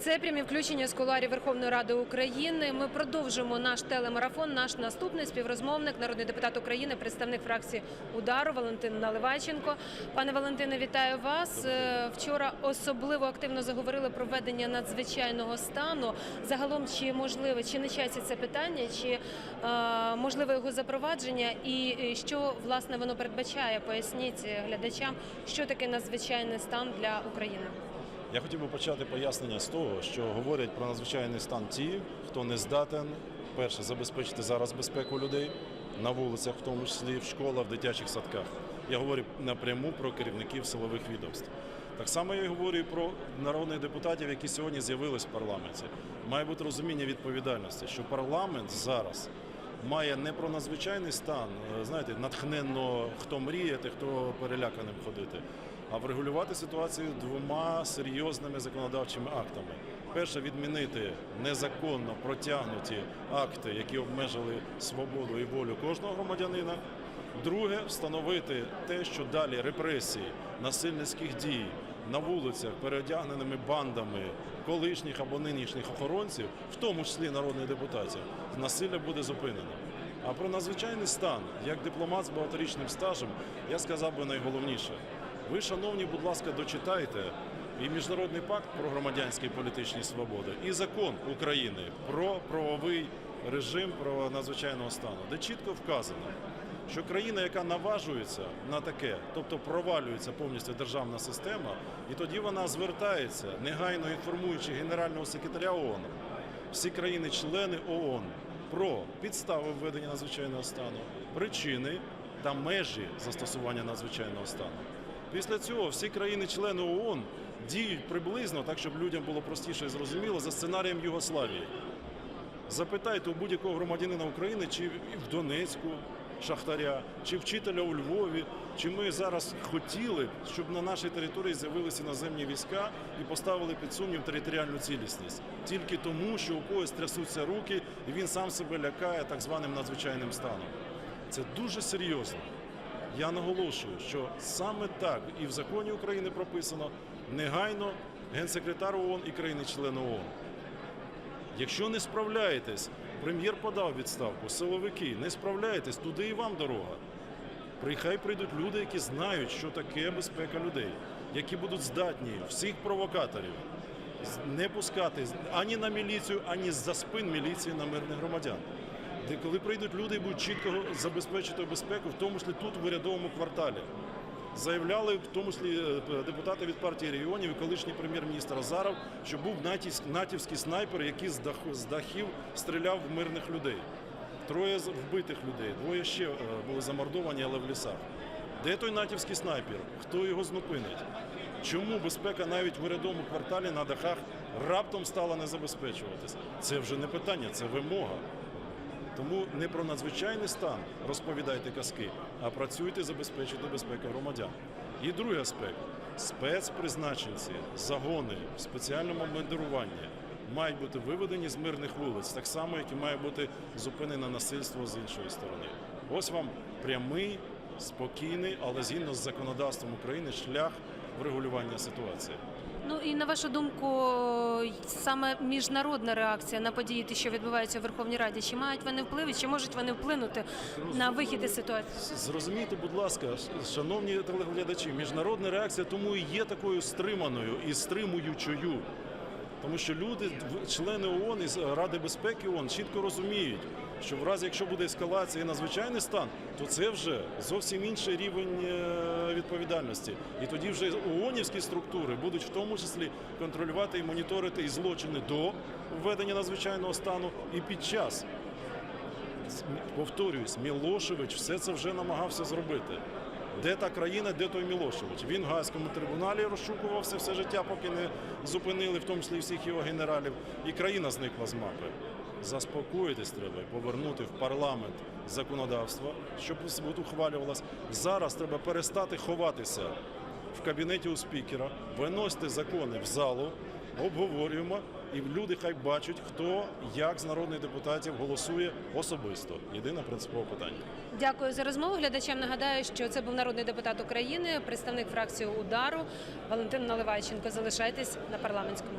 Це прямі включення з кулуарів Верховної Ради України. Ми продовжуємо наш телемарафон. Наш наступний співрозмовник, народний депутат України, представник фракції Удару Валентин Наливайченко. Пане Валентине, вітаю вас. Е, Вчора особливо активно заговорили про введення надзвичайного стану. Загалом, чи можливе, чи не часі це питання, чи е, можливе його запровадження, і е, що власне воно передбачає? Поясніть глядачам, що таке надзвичайний стан для України. Я хотів би почати пояснення з того, що говорять про надзвичайний стан ті, хто не здатен перше забезпечити зараз безпеку людей на вулицях, в тому числі в школах, в дитячих садках. Я говорю напряму про керівників силових відомств. Так само я і говорю і про народних депутатів, які сьогодні з'явились в парламенті. Має бути розуміння відповідальності, що парламент зараз має не про надзвичайний стан, е, знаєте, натхненно хто мріяти, хто переляканим ходити, врегулювати ситуацію двома серйозними законодавчими актами. Перше відмінити незаконно протягнуті акти, які обмежили свободу і волю кожного громадянина. Друге встановити те, що далі репресії, насильницьких дій на вулицях переодягненими бандами колишніх або нинішніх охоронців, в тому числі народних депутатів, насилля буде зупинено. А про надзвичайний стан, як дипломат з багаторічним стажем, я сказав би найголовніше. Ви, шановні, будь ласка, дочитайте і міжнародний пакт про громадянські і політичні свободи, і закон України про правовий режим про надзвичайного стану, де чітко вказано, що країна, яка наважується на таке, тобто провалюється повністю державна система, і тоді вона звертається, негайно інформуючи генерального секретаря ООН, всі країни-члени ООН про підстави введення надзвичайного стану, причини та межі застосування надзвичайного стану. Після цього всі країни-члени ООН діють приблизно так, щоб людям було простіше і зрозуміло за сценарієм Югославії. Запитайте у будь-якого громадянина України, чи в Донецьку шахтаря, чи вчителя у Львові, чи ми зараз хотіли, щоб на нашій території з'явилися іноземні війська і поставили під сумнів територіальну цілісність тільки тому, що у когось трясуться руки, і він сам себе лякає так званим надзвичайним станом. Це дуже серйозно. Я наголошую, що саме так і в законі України прописано негайно генсекретар ООН і країни-члени ООН. Якщо не справляєтесь, прем'єр подав відставку, силовики, не справляєтесь, туди і вам дорога. Прихай прийдуть люди, які знають, що таке безпека людей, які будуть здатні всіх провокаторів не пускати ані на міліцію, ані за спин міліції на мирних громадян. Де коли прийдуть люди і будуть чітко забезпечити безпеку, в тому числі тут в урядовому кварталі. Заявляли в тому числі е, депутати від партії регіонів і колишній прем'єр-міністр Азаров, що був натівський снайпер, який з дахів стріляв в мирних людей. Троє вбитих людей, двоє ще е, були замордовані, але в лісах. Де той натівський снайпер? Хто його зупинить? Чому безпека навіть в урядовому кварталі на дахах раптом стала не забезпечуватись? Це вже не питання, це вимога. Тому не про надзвичайний стан розповідайте казки, а працюйте забезпечити безпеку громадян. І другий аспект спецпризначенці, загони в спеціальному обмундируванні мають бути виведені з мирних вулиць, так само, як і має бути зупинене насильство з іншої сторони. Ось вам прямий, спокійний, але згідно з законодавством України шлях врегулювання ситуації. Ну і на вашу думку, саме міжнародна реакція на події, що відбуваються у Верховній Раді, чи мають вони впливи, чи можуть вони вплинути на вихід із ситуації? Зрозумійте, будь ласка, шановні телеглядачі, міжнародна реакція тому і є такою стриманою і стримуючою. Тому що люди, члени ООН із Ради безпеки ООН чітко розуміють, що в разі, якщо буде ескалація і надзвичайний стан, то це вже зовсім інший рівень е, відповідальності. І тоді вже ООНівські структури будуть в тому числі контролювати і моніторити і злочини до введення надзвичайного стану і під час. Повторююсь, Мілошевич все це вже намагався зробити. Де та країна, де той Мілошевич? Він в Гаазькому трибуналі розшукувався все життя, поки не зупинили, в тому числі всіх його генералів, і країна зникла з мапи. Заспокоїтись треба і повернути в парламент законодавство, щоб ухвалювалось. Зараз треба перестати ховатися в кабінеті у спікера, виносити закони в залу, обговорюємо, і люди хай бачать, хто як з народних депутатів голосує особисто. Єдине принципове питання. Дякую за розмову. Глядачам нагадаю, що це був народний депутат України, представник фракції удару Валентин Наливайченко. Залишайтесь на парламентському.